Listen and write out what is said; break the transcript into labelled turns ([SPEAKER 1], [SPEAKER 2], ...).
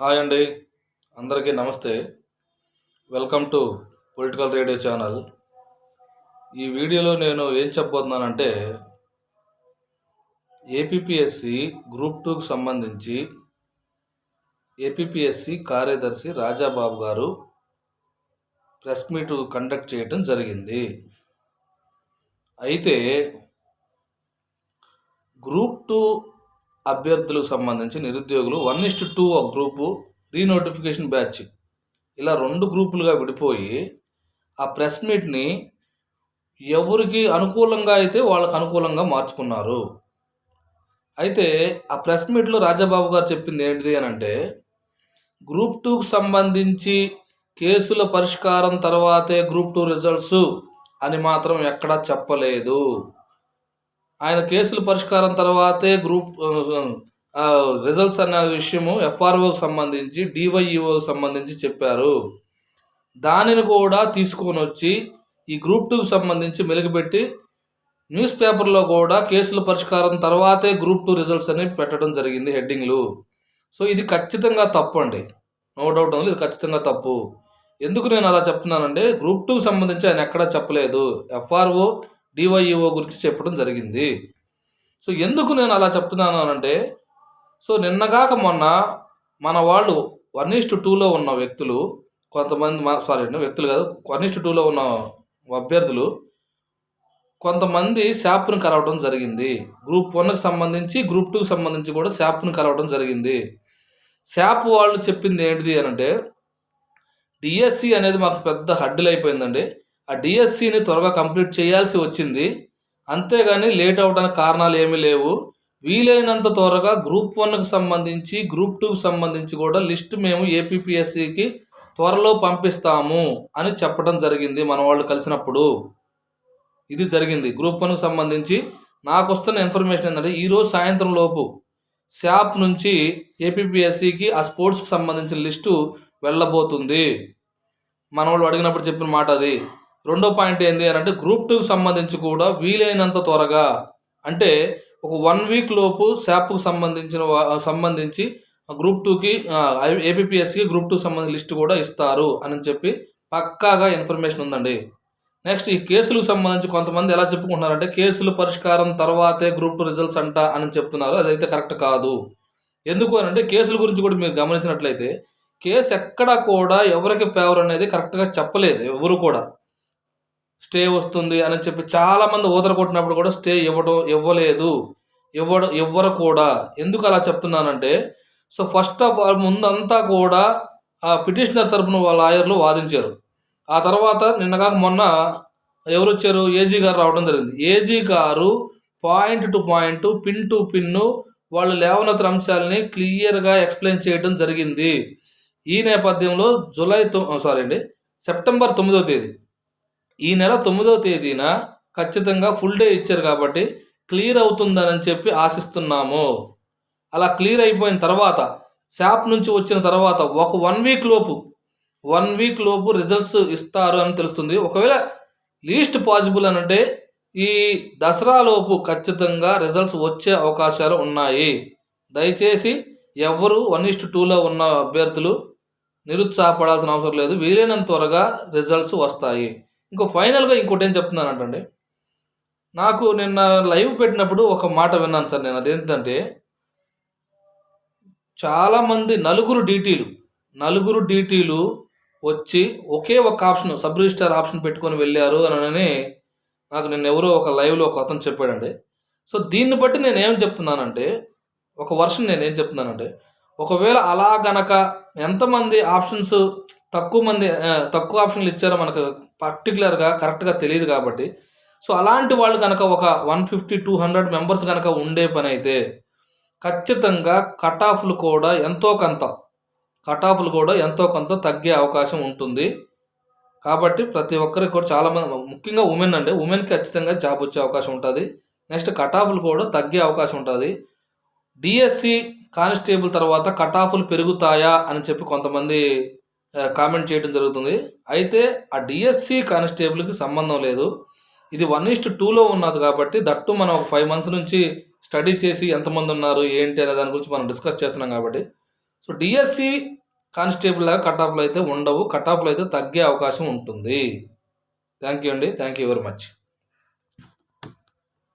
[SPEAKER 1] Hi అండి. అందరికీ నమస్తే. Welcome to political radio channel. ఈ వీడియోలో నేను ఏం చెప్పబోతున్నానంటే ఏపీఎస్సి గ్రూప్ టూకి సంబంధించి ఏపీఎస్సి కార్యదర్శి రాజాబాబు గారు ప్రెస్ మీట్ కండక్ట్ చేయటం జరిగింది. అయితే గ్రూప్ టూ అభ్యర్థులకు సంబంధించి నిరుద్యోగులు వన్ ఇస్ట్ టూ ఒక గ్రూపు రీనోటిఫికేషన్ బ్యాచ్ ఇలా రెండు గ్రూపులుగా విడిపోయి ఆ ప్రెస్ మీట్ని ఎవరికి అనుకూలంగా అయితే వాళ్ళకు అనుకూలంగా మార్చుకున్నారు. అయితే ఆ ప్రెస్ మీట్లో రాజాబాబు గారు చెప్పింది ఏంటిది అని అంటే గ్రూప్ టూకు సంబంధించి కేసుల పరిష్కారం తర్వాతే గ్రూప్ టూ రిజల్ట్స్ అని మాత్రం ఎక్కడా చెప్పలేదు. ఆయన కేసుల పరిష్కారం తర్వాతే గ్రూప్ రిజల్ట్స్ అనే విషయము ఎఫ్ఆర్ఓకి సంబంధించి డివైఈఓకి సంబంధించి చెప్పారు. దానిని కూడా తీసుకొని వచ్చి ఈ గ్రూప్ టూకి సంబంధించి మెలుగుపెట్టి న్యూస్ పేపర్లో కూడా కేసుల పరిష్కారం తర్వాతే గ్రూప్ టూ రిజల్ట్స్ అని పెట్టడం జరిగింది హెడ్డింగ్లు సో ఇది ఖచ్చితంగా తప్పు అండి నో డౌట్ ఉంది ఇది ఖచ్చితంగా తప్పు. ఎందుకు నేను అలా చెప్తున్నానంటే గ్రూప్ టూకి సంబంధించి ఆయన ఎక్కడా చెప్పలేదు. ఎఫ్ఆర్ఓ డివైఈఓ గురించి చెప్పడం జరిగింది. సో ఎందుకు నేను అలా చెప్తున్నాను అంటే సో నిన్నగాక మొన్న మన వాళ్ళు వన్ ఈస్ట్ టూలో ఉన్న వ్యక్తులు కొంతమంది సారీ వ్యక్తులు కాదు వన్ ఈస్ట్ టూలో ఉన్న అభ్యర్థులు కొంతమంది శాప్ను కలవడం జరిగింది. గ్రూప్ వన్కి సంబంధించి గ్రూప్ టూకి సంబంధించి కూడా శాప్ను కలవడం జరిగింది. శాప్ వాళ్ళు చెప్పింది ఏంటిది అని అంటే డిఎస్సి అనేది మాకు పెద్ద హడ్డులు అయిపోయిందండి ఆ డిఎస్సిని త్వరగా కంప్లీట్ చేయాల్సి వచ్చింది. అంతేగాని లేట్ అవడానికి కారణాలు ఏమీ లేవు. వీలైనంత త్వరగా గ్రూప్ వన్కి సంబంధించి గ్రూప్ టూకి సంబంధించి కూడా లిస్ట్ మేము ఏపీపీఎస్సికి త్వరలో పంపిస్తాము అని చెప్పడం జరిగింది మన వాళ్ళు కలిసినప్పుడు. ఇది జరిగింది. గ్రూప్ వన్కి సంబంధించి నాకు వస్తున్న ఇన్ఫర్మేషన్ ఏంటంటే ఈరోజు సాయంత్రం లోపు శాప్ నుంచి ఏపీపీఎస్సికి ఆ స్పోర్ట్స్కి సంబంధించిన లిస్టు వెళ్ళబోతుంది. మన వాళ్ళు అడిగినప్పుడు చెప్పిన మాట అది. రెండో పాయింట్ ఏంటి అని అంటే గ్రూప్ టూకి సంబంధించి కూడా వీలైనంత త్వరగా అంటే ఒక వన్ వీక్ లోపు శాప్కు సంబంధించిన సంబంధించి గ్రూప్ టూకి ఏపీఎస్సికి గ్రూప్ టూ సంబంధించిన లిస్ట్ కూడా ఇస్తారు అని చెప్పి పక్కాగా ఇన్ఫర్మేషన్ ఉందండి. నెక్స్ట్ ఈ కేసులకు సంబంధించి కొంతమంది ఎలా చెప్పుకుంటున్నారంటే కేసులు పరిష్కారం తర్వాతే గ్రూప్ టూ రిజల్ట్స్ అంట అని చెప్తున్నారు. అదైతే కరెక్ట్ కాదు. ఎందుకు అని అంటే కేసుల గురించి కూడా మీరు గమనించినట్లయితే కేసు ఎక్కడా కూడా ఎవరికి ఫేవర్ అనేది కరెక్ట్గా చెప్పలేదు ఎవరు కూడా. స్టే వస్తుంది అని చెప్పి చాలామంది ఊదర కొట్టినప్పుడు కూడా స్టే ఇవ్వడం ఇవ్వలేదు. ఇవ్వడం ఇవ్వరు కూడా. ఎందుకు అలా చెప్తున్నానంటే సో ఫస్ట్ ఆఫ్ ఆల్ ముందంతా కూడా ఆ పిటిషనర్ తరపున వాళ్ళ లాయర్లు వాదించారు. ఆ తర్వాత నిన్నగాక మొన్న ఎవరు వచ్చారు ఏజీ గారు రావడం జరిగింది. AG garu point to point pin to pin వాళ్ళు లేవనతర అంశాలని క్లియర్గా ఎక్స్ప్లెయిన్ చేయడం జరిగింది. ఈ నేపథ్యంలో జూలై సారీ అండి సెప్టెంబర్ తొమ్మిదో తేదీ. ఈ నెల తొమ్మిదో తేదీన ఖచ్చితంగా ఫుల్ డే ఇచ్చారు కాబట్టి క్లియర్ అవుతుందని చెప్పి ఆశిస్తున్నాము. అలా క్లియర్ అయిపోయిన తర్వాత షాప్ నుంచి వచ్చిన తర్వాత ఒక వన్ వీక్ లోపు వన్ వీక్ లోపు రిజల్ట్స్ ఇస్తారు అని తెలుస్తుంది. ఒకవేళ లీస్ట్ పాసిబుల్ అని అంటే ఈ దసరా లోపు ఖచ్చితంగా రిజల్ట్స్ వచ్చే అవకాశాలు ఉన్నాయి. దయచేసి ఎవరు వన్ ఇస్ట్ టూలో ఉన్న అభ్యర్థులు నిరుత్సాహపడాల్సిన అవసరం లేదు. వీలైనంత త్వరగా రిజల్ట్స్ వస్తాయి. ఇంకో ఫైనల్గా ఇంకోటి ఏం చెప్తున్నానంటే నాకు నిన్న లైవ్ పెట్టినప్పుడు ఒక మాట విన్నాను సార్ నేను. అదేంటంటే చాలామంది నలుగురు డీటీలు నలుగురు డీటీలు వచ్చి ఒకే ఒక ఆప్షన్ సబ్ రిజిస్టార్ ఆప్షన్ పెట్టుకొని వెళ్ళారు అని నాకు నిన్న ఎవరో ఒక లైవ్లో ఒక అతను చెప్పాడండి. సో దీన్ని బట్టి నేను ఏం చెప్తున్నానంటే ఒక వర్షన్ నేను ఏం చెప్తున్నానంటే ఒకవేళ అలా గనక ఎంతమంది ఆప్షన్స్ తక్కువ మంది తక్కువ ఆప్షన్లు ఇచ్చారో మనకు పర్టికులర్గా కరెక్ట్గా తెలియదు కాబట్టి. సో అలాంటి వాళ్ళు కనుక ఒక one fifty two hundred members కనుక ఉండే పని అయితే ఖచ్చితంగా కట్ ఆఫ్లు కూడా ఎంతో కొంత కట్ ఆఫ్లు కూడా ఎంతో కొంత తగ్గే అవకాశం ఉంటుంది. కాబట్టి ప్రతి ఒక్కరికి కూడా చాలామంది ముఖ్యంగా ఉమెన్ అంటే ఉమెన్కి ఖచ్చితంగా జాబ్ వచ్చే అవకాశం ఉంటుంది. నెక్స్ట్ కట్ ఆఫ్లు కూడా తగ్గే అవకాశం ఉంటుంది. డిఎస్సి కానిస్టేబుల్ తర్వాత కట్ ఆఫ్లు పెరుగుతాయా అని చెప్పి కొంతమంది కామెంట్ చేయడం జరుగుతుంది. అయితే ఆ డిఎస్సి కానిస్టేబుల్కి సంబంధం లేదు. ఇది వన్ ఈస్ట్ టూలో ఉన్నది కాబట్టి దట్టు మనం ఒక ఫైవ్ మంత్స్ నుంచి స్టడీ చేసి ఎంతమంది ఉన్నారు ఏంటి అనే దాని గురించి మనం డిస్కస్ చేస్తున్నాం కాబట్టి. సో డిఎస్సి కానిస్టేబుల్ లాగా కట్ ఆఫ్లు అయితే ఉండవు. కట్ ఆఫ్లు అయితే తగ్గే అవకాశం ఉంటుంది. థ్యాంక్ యూ అండి. Thank you very much